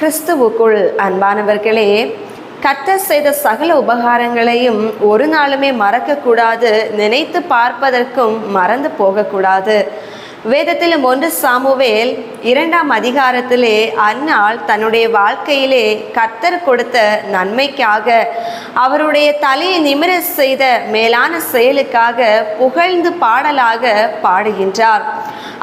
கிறிஸ்துவுக்குள் அன்பானவர்களே கர்த்தர் செய்த சகல உபகாரங்களையும் ஒரு நாளுமே மறக்கக்கூடாது நினைத்து பார்ப்பதற்கும் மறந்து போகக்கூடாது. வேதத்திலும் ஒன்று சாமுவேல் இரண்டாம் அதிகாரத்திலே அன்னாள் தன்னுடைய வாழ்க்கையிலே கர்த்தர் கொடுத்த நன்மைக்காக அவருடைய தலையை நிமிர செய்த மேலான செயலுக்காக புகழ்ந்து பாடலாக பாடுகின்றார்.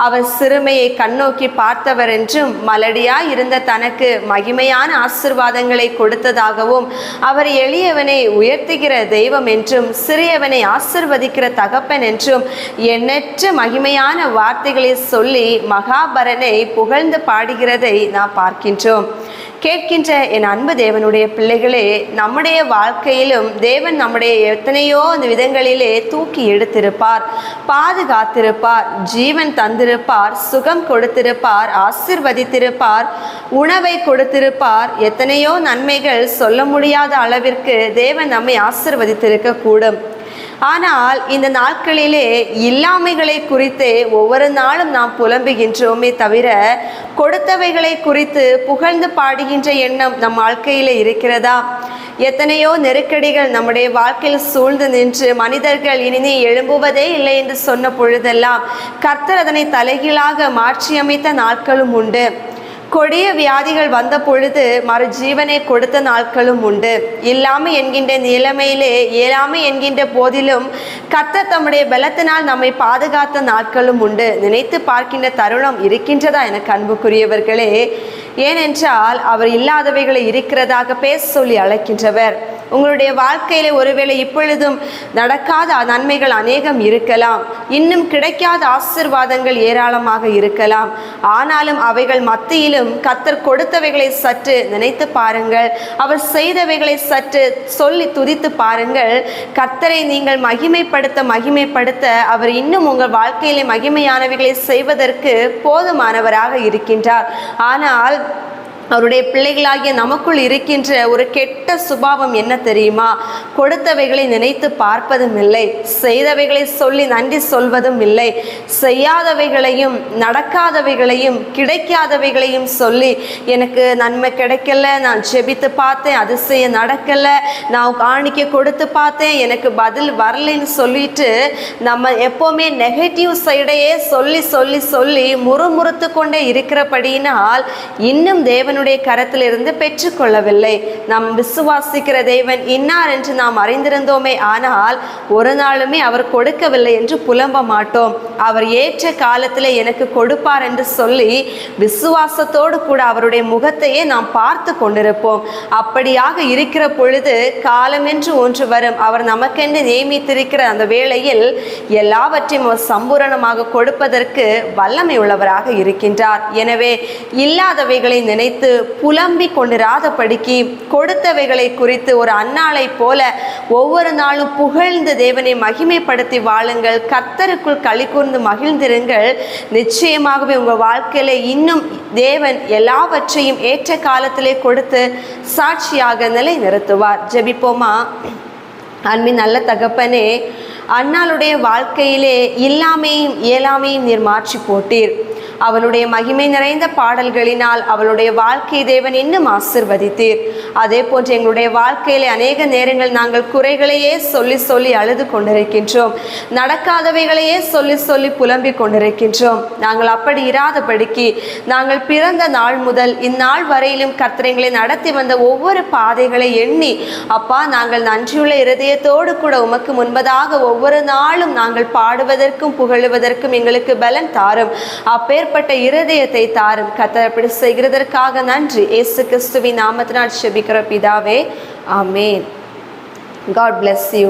அவர் சிறுமையை கண்ணோக்கி பார்த்தவர் என்றும் மலடியாய் இருந்த தனக்கு மகிமையான ஆசிர்வாதங்களை கொடுத்ததாகவும் அவர் எளியவனை உயர்த்துகிற தெய்வம் என்றும் சிறியவனை ஆசிர்வதிக்கிற தகப்பன் என்றும் எண்ணற்ற மகிமையான வார்த்தைகளை சொல்லி மகாபரனை புகழ்ந்து பாடுகிறதை நாம் பார்க்கின்றோம். கேட்கின்ற என் அன்பு தேவனுடைய பிள்ளைகளே நம்முடைய வாழ்க்கையிலும் தேவன் நம்முடைய எத்தனையோ அந்த விதங்களிலே தூக்கி எடுத்திருப்பார் பாதுகாத்திருப்பார் ஜீவன் தந்திருப்பார் சுகம் கொடுத்திருப்பார் ஆசிர்வதித்திருப்பார் உணவை கொடுத்திருப்பார். எத்தனையோ நன்மைகள் சொல்ல முடியாத அளவிற்கு தேவன் நம்மை ஆசிர்வதித்திருக்க கூடும் ஆனால் இந்த நாட்களிலே இல்லாமைகளை குறித்து ஒவ்வொரு நாளும் நாம் புலம்புகின்றோமே தவிர கொடுத்தவைகளை குறித்து புகழ்ந்து பாடுகின்ற எண்ணம் நம் வாழ்க்கையில் இருக்கிறதா? எத்தனையோ நெருக்கடிகள் நம்முடைய வாழ்க்கையில் சூழ்ந்து நின்று மனிதர்கள் இனி எழும்புவதே இல்லை என்று சொன்ன பொழுதெல்லாம் கர்த்தர் அதனை தலைகீழாக மாற்றியமைத்த நாட்களும் உண்டு. கொடிய வியாதிகள் வந்த பொழுது மறு ஜீவனை கொடுத்த நாட்களும் உண்டு. இல்லாமல் என்கின்ற நிலைமையிலே இயலாமை என்கின்ற போதிலும் கத்த தம்முடைய பலத்தினால் நம்மை பாதுகாத்த நாட்களும் உண்டு. நினைத்து பார்க்கின்ற தருணம் இருக்கின்றதா எனக்கு அன்புக்குரியவர்களே? ஏனென்றால் அவர் இல்லாதவைகளை இருக்கிறதாக பேச சொல்லி அழைக்கின்றவர். உங்களுடைய வாழ்க்கையில ஒருவேளை இப்பொழுதும் நடக்காத நன்மைகள் அநேகம் இருக்கலாம். இன்னும் கிடைக்காத ஆசிர்வாதங்கள் ஏராளமாக இருக்கலாம். ஆனாலும் அவைகள் மத்தியிலும் கத்தர் கொடுத்தவைகளை சற்று நினைத்து பாருங்கள். அவர் செய்தவைகளை சற்று சொல்லி துதித்து பாருங்கள். கத்தரை நீங்கள் மகிமைப்படுத்த மகிமைப்படுத்த அவர் இன்னும் உங்கள் வாழ்க்கையிலே மகிமையானவைகளை செய்வதற்கு போதுமானவராக இருக்கின்றார். ஆனால் அவருடைய பிள்ளைகளாகிய நமக்குள் இருக்கின்ற ஒரு கெட்ட சுபாவம் என்ன தெரியுமா? கொடுத்தவைகளை நினைத்து பார்ப்பதும் இல்லை செய்தவைகளை சொல்லி நன்றி சொல்வதும் இல்லை செய்யாதவைகளையும் நடக்காதவைகளையும் கிடைக்காதவைகளையும் சொல்லி எனக்கு நன்மை கிடைக்கல நான் ஜெபித்து பார்த்தேன் அதிசயம் நடக்கலை நான் காணிக்க கொடுத்து பார்த்தேன் எனக்கு பதில் வரலைன்னு சொல்லிட்டு நம்ம எப்போவுமே நெகட்டிவ் சைடையே சொல்லி சொல்லி சொல்லி முறுமுறுத்து கொண்டே இருக்கிறபடியினால் இன்னும் தேவன் தேவனுடைய கரத்திலிருந்து பெற்றுக்கொள்ளவில்லை. நாம் விசுவாசிக்கிற தேவன் இன்னார் என்று நாம் அறிந்திருந்தோமே. ஆனால் ஒரு நாளுமே அவர் கொடுக்கவில்லை என்று புலம்ப மாட்டோம். அவர் ஏற்ற காலத்தில் எனக்கு கொடுப்பார் என்று சொல்லி விசுவாசத்தோடு கூட அவருடைய முகத்தையே நாம் பார்த்து கொண்டிருப்போம். அப்படியாக இருக்கிற பொழுது காலம் என்று ஒன்று வரும். அவர் நமக்கென்று நியமித்திருக்கிற அந்த வேளையில் எல்லாவற்றையும் சம்பூரணமாக கொடுப்பதற்கு வல்லமை உள்ளவராக இருக்கின்றார். எனவே இல்லாதவைகளை நினைத்து குறித்து புலம்பிக் கொண்டிராதபடிக்கு கொடுத்தவைகளை குறித்து ஒரு அன்னாளை போல ஒவ்வொரு நாளும் புகழ்ந்து தேவனை மகிமைப்படுத்தி வாழுங்கள். கர்த்தருக்குள் களி கூர்ந்து மகிழ்ந்திருங்கள். நிச்சயமாகவே உங்கள் வாழ்க்கையில இன்னும் தேவன் எல்லாவற்றையும் ஏற்ற காலத்திலே கொடுத்து சாட்சியாக நிலை நிறுத்துவார் ஜெபிப்போமா? அன்பின் நல்ல தகப்பனே அன்னாளுடைய வாழ்க்கையிலே இல்லாமையும் இயலாமையும் நீர் மாற்றி போட்டீர். அவளுடைய மகிமை நிறைந்த பாடல்களினால் அவளுடைய வாழ்க்கை தேவன் இன்னும் ஆசிர்வதித்தீர். அதே போன்று எங்களுடைய வாழ்க்கையில அநேக நேரங்கள் நாங்கள் குறைகளையே சொல்லி சொல்லி அழுது கொண்டிருக்கின்றோம். நடக்காதவைகளையே சொல்லி சொல்லி புலம்பிக் கொண்டிருக்கின்றோம். நாங்கள் அப்படி இராதபடிக்கு நாங்கள் பிறந்த நாள் முதல் இந்நாள் வரையிலும் கர்த்தரைங்களை நடத்தி வந்த ஒவ்வொரு பாதைகளை எண்ணி அப்பா நாங்கள் நன்றியுள்ள இருதயத்தோடு கூட உமக்கு முன்பதாக ஒவ்வொரு நாளும் நாங்கள் பாடுவதற்கும் புகழுவதற்கும் எங்களுக்கு பலன் தாரும். அப்பேர் ஏற்பட்ட இருதயத்தை தாரும். கத்தர் அப்படி செய்கிறதற்காக நன்றி. ஏசு கிறிஸ்துவின் நாமத்தினால் செபிக்கிற பிதாவே. ஆமேன். God bless you